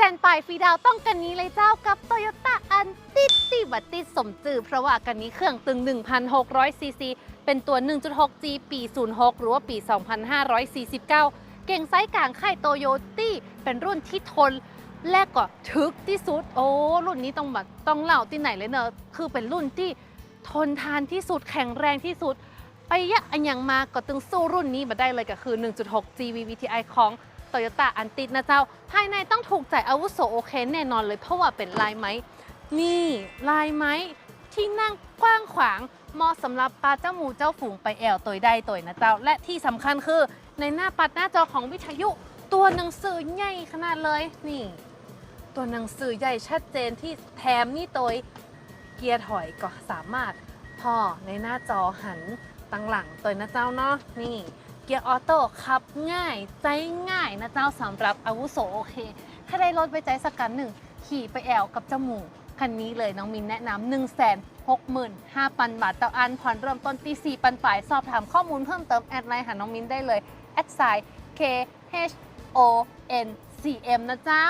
สนปลายฟีดาวต้องกันนี้เลยเจ้ากับ Toyota a n t i ที่บัตติดสมจือเพราะว่ากันนี้เครื่องตึง 1,600ซีซีเป็นตัว 1.6G ปี 06 หรือว่าปี 2,549 เก่งไซส์กลางค่ายโตโยตี้เป็นรุ่นที่ทนและก็ทึกที่สุด โอ้ รุ่นนี้ต้องแบบต้องเล่าที่ไหนเลยเนอะคือเป็นรุ่นที่ทนทานที่สุดแข็งแรงที่สุด ไปยะอันยังมาก็ตึงสู้รุ่นนี้มาได้เลยก็คือ 1.6 GV VTI ของ Toyota a n t i นะเจ้า ภายในต้องถูกใจอาวุโสโอเคแน่นอนเลยเพราะว่าเป็นลายไม้ นี่ลายไม้ที่นั่งกว้างขวางเหมาะสำหรับปลาเจ้าหมูเจ้าฝูงไปแอวตัวได้ตัวนะเจ้า และที่สำคัญคือในหน้าปัดหน้าจอของวิทยุตัวหนังสือใหญ่ขนาดเลยนี่ ตัวหนังสือใหญ่ชัดเจนที่แถมนี่ตัวเกียร์ถอยก็สามารถพอในหน้าจอหันตั้งหลังตัวนะเจ้าเนาะนี่ กียร์ออโต้ขับง่ายใจง่ายนะเจ้าสำหรับอาวุโสโอเค ถ้าได้รถไปใจสักกันหนึ่ง ขี่ไปแอวกับจมูกคันนี้เลยน้องมินแนะนำ1 6 5 0 0 0 บาทต่ออันผ่อนเริ่มต้นที่ 4 ปันฝ่าย สอบถามข้อมูลเพิ่มเติมแอดไลน์หาน้องมินได้เลยแอดไซน์ K H O N C M นะเจ้า